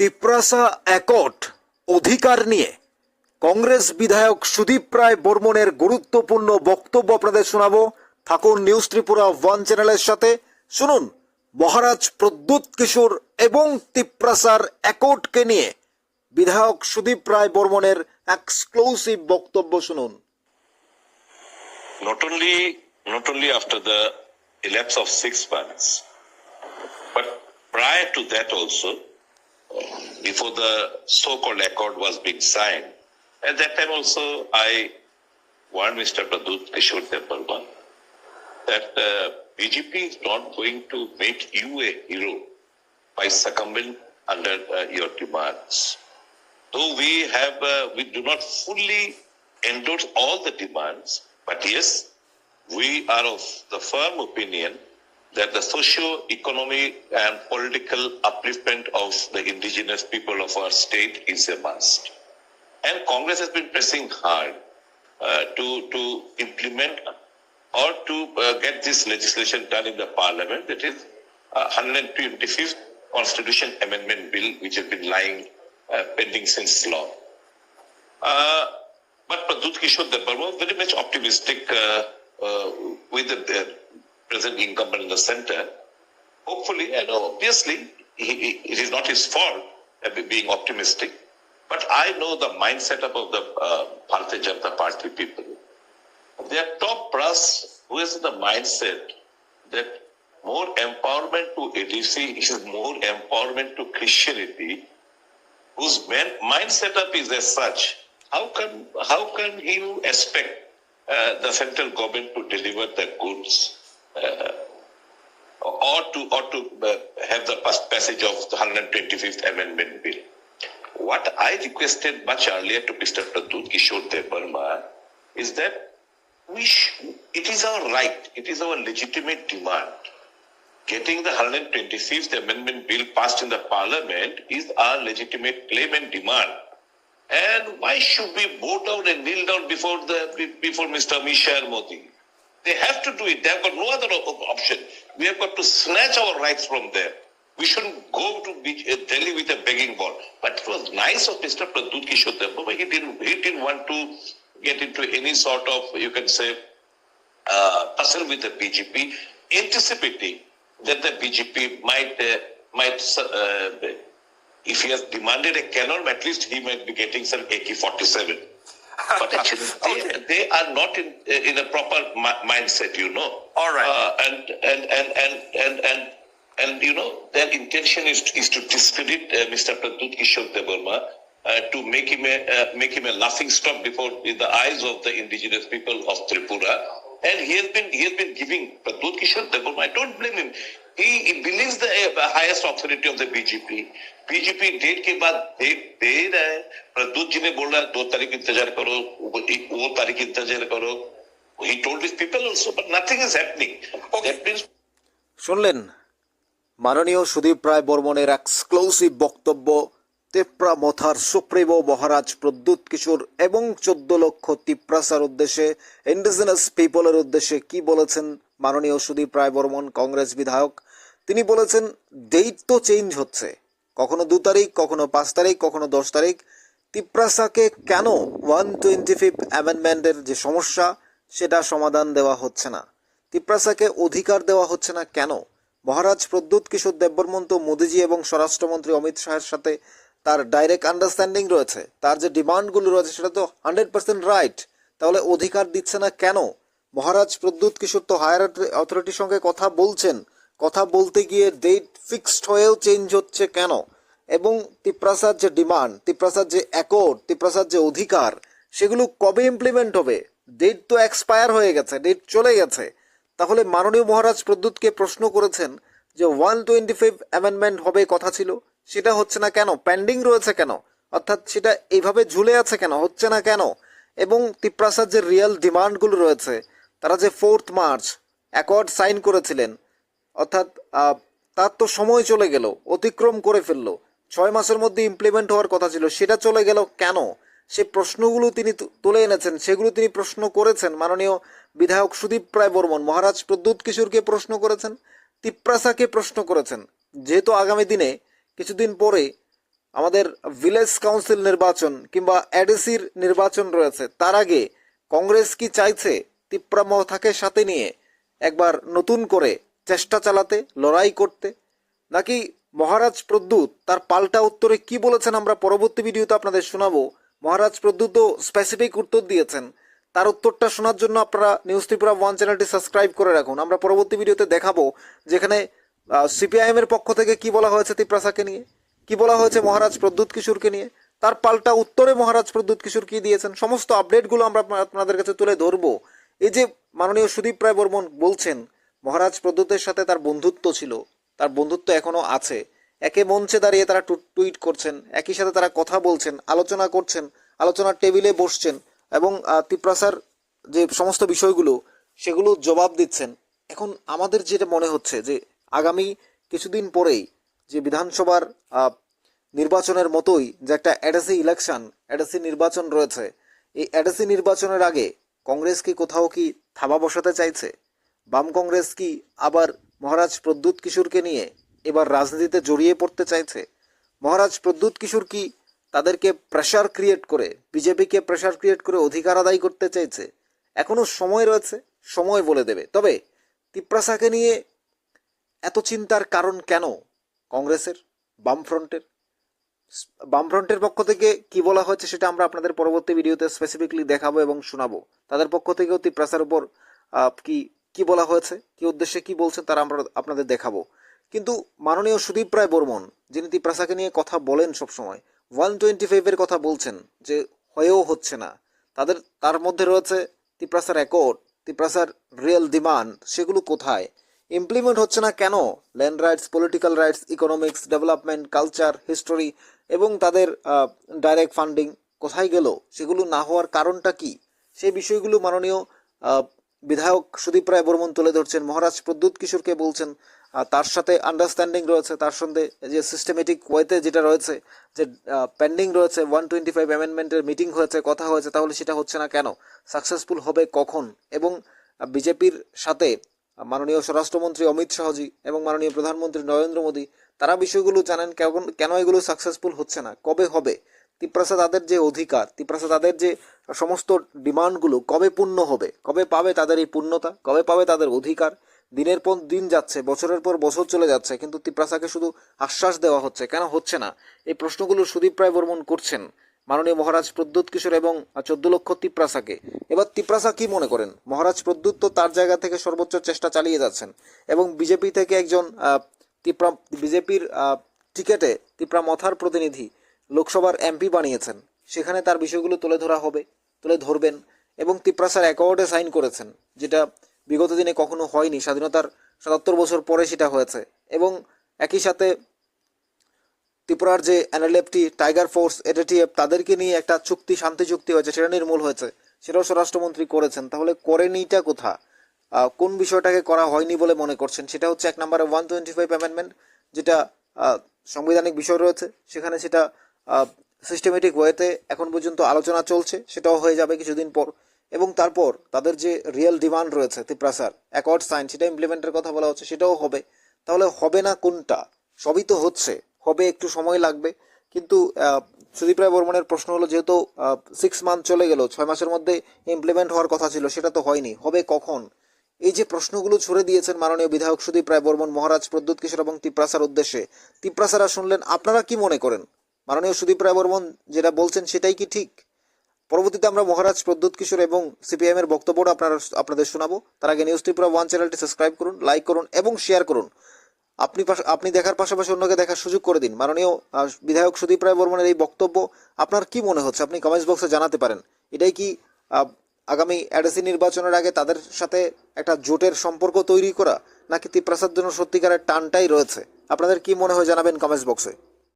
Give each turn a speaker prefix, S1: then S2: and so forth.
S1: তিপ্রাসা একট অধিকার নিয়ে কংগ্রেস বিধায়ক সুদীপ রায় বর্মনের গুরুত্বপূর্ণ বক্তব্য আপনাদের শোনাবো। থাকুন নিউজ ত্রিপুরা ওয়ান চ্যানেলের সাথে। শুনুন মহারাজ প্রদ্যুৎ কিশোর এবং তিপ্রাসার একটকে নিয়ে বিধায়ক সুদীপ রায় বর্মনের এক্সক্লুসিভ বক্তব্য শুনুন।
S2: Not only not only after the elapse of six months, but prior to that also, before the so-called accord was being signed, at that time also I warned Mr. Pradut Kishore Devarma that uh, BJP is not going to make you a hero by succumbing under uh, your demands. Though we have, uh, we do not fully endorse all the demands, but yes, we are of the firm opinion that the socio-economic and political upliftment of the indigenous people of our state is a must. And Congress has been pressing hard uh, to, to implement or to uh, get this legislation done in the parliament, that is uh, 125th Constitution Amendment Bill, which has been lying uh, pending since long. Uh, but Pradut Kishore Debarma was very much optimistic uh, with the present incumbent in the center. Hopefully, and obviously, he, he, it is not his fault being optimistic. But I know the mindset of the uh, Bharatiya Janata Party people. Their top brass who is in the mindset that more empowerment to ADC is more empowerment to Christianity whose main mind setup is as such, how can how can you expect uh, the central government to deliver the goods or to or to uh, have the pas- passage of the 125th Amendment Bill? What I requested much earlier to Mr. Pradut Kishore Devarma is that we sh- it is our right, it is our legitimate demand getting the 125th Amendment Bill passed in the Parliament is our legitimate claim and demand. And why should we bow down and kneel down before the before Mr. Misha and Modi? They have to do it. They have got no other option. We have got to snatch our rights from them. We shouldn't go to uh, Delhi with a begging ball. But it was nice of Mr. Pradut Kishore but He didn't. He didn't want to get into any sort of you can say uh, with the BJP, anticipating that the BJP might uh, might uh, if he has demanded a cannon, at least he might be getting some AK-47 But actually, they, they are not in in a proper mi- mindset, you know.
S3: All right.
S2: Uh, and, and and and and and and you know their intention is is to discredit uh, Mr. Pradut Kishore Devarma. Uh, to make him a uh, make him a laughing stock before in the eyes of the indigenous people of Tripura, and he has been he has been giving Pradut Kishore Devarma. I don't blame him. He, he believes the uh, highest authority of the BJP. BJP date के बाद date दे रहा है प्रद्युत जी ने बोल रहा है दो तारीख इंतजार करो वो एक- वो तारीख इंतजार करो he told his people also but nothing is happening that means
S1: শুনলেন মাননীয় সুদীপ রায় বর্মনের এক্সক্লুসিভ বক্তব্য তেপ্রা মথার সুপ্রিমো মহারাজ প্রদ্যুৎ কিশোর এবং চোদ্দ লক্ষ তিপ্রাসার উদ্দেশ্যে ইন্ডিজিনাস পিপলের উদ্দেশ্যে কি বলেছেন মাননীয় সুদীপ রায় বর্মন কংগ্রেস বিধায়ক তিনি বলেছেন ডেট তো চেঞ্জ হচ্ছে কখনো দু তারিখ কখনো পাঁচ তারিখ কখনো দশ তারিখ তিপ্রাসাকে কেন ওয়ান টোয়েন্টি ফিফথ অ্যামেন্ডমেন্টের যে সমস্যা, সেটা সমাধান দেওয়া হচ্ছে না? তিপ্রাসাকে অধিকার দেওয়া হচ্ছে না কেন? মহারাজ প্রদ্যুৎ কিশোর দেববর্মন তো মোদিজি এবং স্বরাষ্ট্রমন্ত্রী অমিত শাহের সাথে তার ডাইরেক্ট আন্ডারস্ট্যান্ডিং রয়েছে। তার যে ডিমান্ডগুলো রয়েছে, সেটা তো হান্ড্রেড পার্সেন্ট রাইট তাহলে অধিকার দিচ্ছে না কেন? মহারাজ প্রদ্যুৎ কিশোর তো হায়ার অথরিটির সঙ্গে কথা বলছেন। কথা বলতে গিয়ে ডেট ফিক্সড হয়েও চেঞ্জ হচ্ছে কেন? এবং তিপ্রাসার যে ডিমান্ড তিপ্রাসার যে অ্যাকর্ড তিপ্রাসার যে অধিকার, সেগুলো কবে ইমপ্লিমেন্ট হবে? ডেট তো এক্সপায়ার হয়ে গেছে ডেট চলে গেছে। তাহলে মাননীয় মহারাজ প্রদ্যুৎকে প্রশ্ন করেছেন যে ওয়ান টোয়েন্টি ফাইভ অ্যামেন্ডমেন্ট হবে কথা ছিল, সেটা হচ্ছে না কেন? পেন্ডিং রয়েছে কেন? অর্থাৎ সেটা এইভাবে ঝুলে আছে কেন? হচ্ছে না কেন? এবং তিপ্রাসার যে রিয়েল ডিমান্ডগুলো রয়েছে, তারা যে ফোর্থ মার্চ অ্যাকর্ড সাইন করেছিলেন, অর্থাৎ তার তো সময় চলে গেল, অতিক্রম করে ফেলল। ছয় মাসের মধ্যে ইমপ্লিমেন্ট হওয়ার কথা ছিল, সেটা চলে গেল কেন? সে প্রশ্নগুলো তিনি তুলে এনেছেন, সেগুলো তিনি প্রশ্ন করেছেন। মাননীয় বিধায়ক সুদীপ রায় বর্মন, মহারাজ প্রদ্যুৎ কিশোরকে প্রশ্ন করেছেন, তিপ্রাসাকে প্রশ্ন করেছেন। যেহেতু আগামী দিনে কিছুদিন পরে আমাদের ভিলেজ কাউন্সিল নির্বাচন কিংবা এডিসির নির্বাচন রয়েছে, তার আগে কংগ্রেস কি চাইছে তিপ্রা মথাকে সাথে নিয়ে একবার নতুন করে চেষ্টা চালাতে, লড়াই করতে? নাকি মহারাজ প্রদ্যুৎ, তার পাল্টা উত্তরে কি বলেছেন আমরা পরবর্তী ভিডিওতে আপনাদের শোনাবো। মহারাজ প্রদ্যুৎ স্পেসিফিক উত্তর দিয়েছেন। তার উত্তরটা শোনার জন্য আপনারা নিউজ ত্রিপুরা ওয়ান চ্যানেলটি সাবস্ক্রাইব করে রাখুন। আমরা পরবর্তী ভিডিওতে দেখাবো যেখানে সিপিআইএম এর পক্ষ থেকে কি বলা হয়েছে তিপ্রাসাকে নিয়ে, কি বলা হয়েছে মহারাজ প্রদ্যুৎ কিশোরকে নিয়ে, তার পাল্টা উত্তরে মহারাজ প্রদ্যুৎ কিশোর কি দিয়েছেন, সমস্ত আপডেটগুলো আমরা আপনাদের কাছে তুলে ধরবো। এই যে মাননীয় সুদীপ রায় বর্মন বলছেন, মহারাজ প্রদ্যুতের সাথে তার বন্ধুত্ব ছিল। তার বন্ধুত্ব এখনও আছে। একে মঞ্চে দাঁড়িয়ে তারা টুইট করছেন, একই সাথে তারা কথা বলছেন, আলোচনা করছেন, আলোচনার টেবিলে বসছেন এবং তিপ্রাসার যে সমস্ত বিষয়গুলো, সেগুলো জবাব দিচ্ছেন। এখন আমাদের যেটা মনে হচ্ছে যে, আগামী কিছুদিন পরেই যে বিধানসভার নির্বাচনের মতোই যে একটা এডাসি ইলেকশন এডাসি নির্বাচন রয়েছে, এই এডাসি নির্বাচনের আগে কংগ্রেস কি কোথাও কি থাবা বসাতে চাইছে? বাম কংগ্রেস কি আবার মহারাজ প্রদ্যুৎ কিশোরকে নিয়ে এবার রাজনীতিতে জড়িয়ে পড়তে চাইছে। মহারাজ প্রদ্যুৎ কিশোর কি তাদেরকে প্রেশার ক্রিয়েট করে, বিজেপিকে প্রেশার ক্রিয়েট করে অধিকার আদায় করতে চাইছে? এখনও সময় রয়েছে, সময় বলে দেবে। তবে তিপ্রাসাকে নিয়ে এত চিন্তার কারণ কেন কংগ্রেসের, বামফ্রন্টের? বামফ্রন্টের পক্ষ থেকে কি বলা হয়েছে সেটা আমরা আপনাদের পরবর্তী ভিডিওতে স্পেসিফিকলি দেখাবো এবং শোনাবো। তাদের পক্ষ থেকেও তিপ্রাসার উপর কি কি বলা হয়েছে, কি উদ্দেশ্যে কি বলছেন তারা আমরা আপনাদের দেখাবো। কিন্তু মাননীয় সুদীপ রায় বর্মন, যিনি তিপ্রাসাকে নিয়ে কথা বলেন সবসময়, ওয়ান টোয়েন্টি ফাইভের কথা বলছেন যে হয়েও হচ্ছে না। তাদের, তার মধ্যে রয়েছে তিপ্রাসার অ্যাকর্ড, তিপ্রাসার রিয়েল ডিমান্ড, সেগুলো কোথায়? ইমপ্লিমেন্ট হচ্ছে না কেন? Land rights, political rights, economics, development, culture, history এবং তাদের ডাইরেক্ট ফান্ডিং কোথায় গেল? সেগুলো না হওয়ার কারণটা কি? সেই বিষয়গুলো মাননীয় বিধায়ক সুদীপ রায় বর্মন তুলে ধরছেন। মহারাজ প্রদ্যুৎ কিশোরকে বলছেন তার সাথে আন্ডারস্ট্যান্ডিং রয়েছে, তার সঙ্গে যে সিস্টেমেটিক ওয়েতে যেটা রয়েছে, যে পেন্ডিং রয়েছে ওয়ান টোয়েন্টি ফাইভ অ্যামেন্ডমেন্টের মিটিং হয়েছে, কথা হয়েছে, তাহলে সেটা হচ্ছে না কেন? সাকসেসফুল হবে কখন? এবং বিজেপির সাথে মাননীয় স্বরাষ্ট্রমন্ত্রী অমিত শাহজি এবং মাননীয় প্রধানমন্ত্রী নরেন্দ্র মোদী, তারা বিষয়গুলো জানেন কেমন কেন এগুলো সাকসেসফুল হচ্ছে না? কবে হবে? তিপ্রাসা তাদের যে অধিকার তিপ্রাসা তাদের যে সমস্ত ডিমান্ডগুলো কবে পূর্ণ হবে, কবে পাবে তাদের এই পূর্ণতা, কবে পাবে তাদের অধিকার, দিনের পর দিন যাচ্ছে, বছরের পর বছর চলে যাচ্ছে, কিন্তু তিপ্রাসাকে শুধু আশ্বাস দেওয়া হচ্ছে, কেন হচ্ছে না? এই প্রশ্নগুলো সুদীপ রায় বর্মন করছেন মাননীয় মহারাজ প্রদ্যুৎ কিশোর এবং চোদ্দ লক্ষ তিপ্রাসাকে। এবার তিপ্রাসা কি মনে করেন? মহারাজ প্রদ্যুৎ তো তার জায়গা থেকে সর্বোচ্চ চেষ্টা চালিয়ে যাচ্ছেন এবং বিজেপি থেকে একজন তিপ্রা, বিজেপির টিকেটে তিপ্রা মথার প্রতিনিধি লোকসভার এমপি বানিয়েছেন। সেখানে তার বিষয়গুলো তুলে ধরা হবে, তুলে ধরবেন এবং তিপ্রাসার অ্যাকর্ডে সাইন করেছেন, যেটা বিগত দিনে কখনো হয়নি। স্বাধীনতার সাতাত্তর বছর পরে সেটা হয়েছে এবং একই সাথে ত্রিপুরার যে এনএলএফটি, টাইগার ফোর্স এটিএফ তাদেরকে নিয়ে একটা চুক্তি, শান্তি চুক্তি হয়েছে, সেটা নির্মূল হয়েছে। সেটাও স্বরাষ্ট্রমন্ত্রী করেছেন। তাহলে করেনিটা কোথা? কোন বিষয়টাকে করা হয়নি বলে মনে করছেন? সেটা হচ্ছে এক নম্বরে ওয়ান টোয়েন্টি ফাইভ অ্যামেন্ডমেন্ট, যেটা সাংবিধানিক বিষয় রয়েছে। সেখানে সেটা সিস্টেমেটিক ওয়েতে এখন পর্যন্ত আলোচনা চলছে, সেটাও হয়ে যাবে কিছুদিন পর। এবং তারপর তাদের যে রিয়েল ডিমান্ড রয়েছে তিপ্রাসার অ্যাকর্ড সাইন সেটা ইমপ্লিমেন্টের কথা বলা হচ্ছে, সেটাও হবে। তাহলে হবে না কোনটা? সবই তো হচ্ছে, হবে একটু সময় লাগবে। কিন্তু সুদীপ রায় বর্মনের প্রশ্ন হলো, যেহেতু সিক্স মান্থ চলে গেল, ছয় মাসের মধ্যে ইমপ্লিমেন্ট হওয়ার কথা ছিল, সেটা তো হয়নি, হবে কখন? এই যে প্রশ্নগুলো ছুড়ে দিয়েছেন মাননীয় বিধায়ক সুদীপ রায় বর্মন, মহারাজ প্রদ্যুৎ কিশোর এবং তিপ্রাসার উদ্দেশ্যে। তিপ্রাসারা শুনলেন, আপনারা কি মনে করেন? মাননীয় সুদীপ রায় বর্মন যেটা বলছেন সেটাই কি ঠিক? পরবর্তীতে আমরা মহারাজ প্রদ্যুৎ কিশোর এবং সিপিএম এর বক্তব্যটা আপনারা আপনাদের শোনাবো। তার আগে নিউজ ত্রিপুরা ওয়ান চ্যানেলটি সাবস্ক্রাইব করুন লাইক করুন এবং শেয়ার করুন। আপনি আপনি দেখার পাশাপাশি অন্যকে দেখার সুযোগ করে দিন। মাননীয় বিধায়ক সুদীপ রায় বর্মনের এই বক্তব্য, আপনার কি মনে হচ্ছে? আপনি কমেন্টস বক্সে জানাতে পারেন। এটাই কি আগামী এডেসি নির্বাচনের আগে তাদের সাথে একটা জোটের সম্পর্ক তৈরি করা, নাকি তিপ্রাসার জন্য সত্যিকারের টানটাই রয়েছে? আপনাদের কি মনে হয় জানাবেন কমেন্টস বক্সে